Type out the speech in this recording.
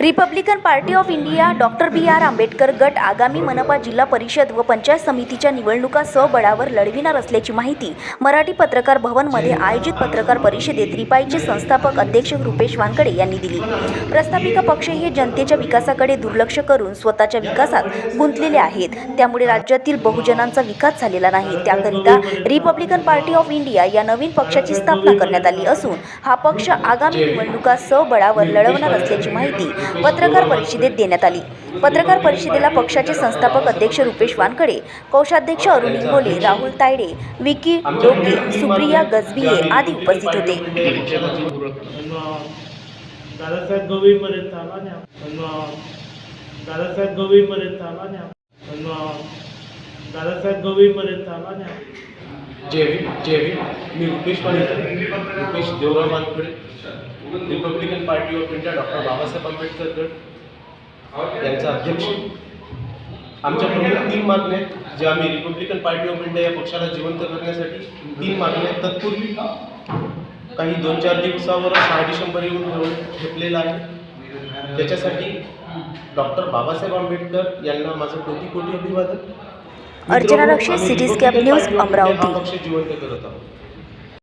Republican party of India doctor B R Ambedkar गट आगामी मनपा जिल्हा परिषद व पंचायत समितीच्या निवडणुका सबळावर लढविणार असल्याची माहिती मराठी पत्रकार भवनमध्ये आयोजित पत्रकार परिषदेत रिपाईचे संस्थापक अध्यक्ष रुपेश वानकडे यांनी दिली. प्रस्थापिका पक्ष हे जनतेच्या विकासाकडे दुर्लक्ष करून स्वतःच्या विकासात गुंतलेले आहेत. त्यामुळे राज्यातील बहुजनांचा विकास झालेला नाही. त्याकरिता रिपब्लिकन पार्टी ऑफ इंडिया या नवीन पक्षाची स्थापना करण्यात आली असून हा पक्ष आगामी निवडणुका सबळावर लढवणार असल्याची माहिती पत्रकार परिषदेत देण्यात आली. पत्रकार परिषदेला पक्षाचे संस्थापक अध्यक्ष रुपेश वानकडे कोषाध्यक्ष अरुण इंगोले राहुल तायडे विकी डोके सुप्रिया गजबिये आदी उपस्थित होते. दादासाहेब गवईपर्यंत आला नाही पण दादासाहेब गवईपर्यंत आला नाही पण दादासाहेब गवईपर्यंत आला नाही जय भीम जय मी Rupesh Panikar Rupesh Devrao Wankhede Republican party of India doctor Babasaheb Ambedkar गट. यांचा अध्यक्ष. आमच्या प्रमुख तीन मागण्या आहेत ज्या आम्ही रिपब्लिकन पार्टी ऑफ इंडिया या पक्षाला जिवंत करण्यासाठी तीन मागण्या आहेत. तत्पूर्वी काही दोन चार दिवसावर सहा डिसेंबर येऊन ठेवून आहे. त्याच्यासाठी डॉक्टर बाबासाहेब आंबेडकर यांना माझं कोटी कोटी अभिवादन. अर्चना रक्षित आम्ही सिटी स्कॅप न्यूज, अमरावती.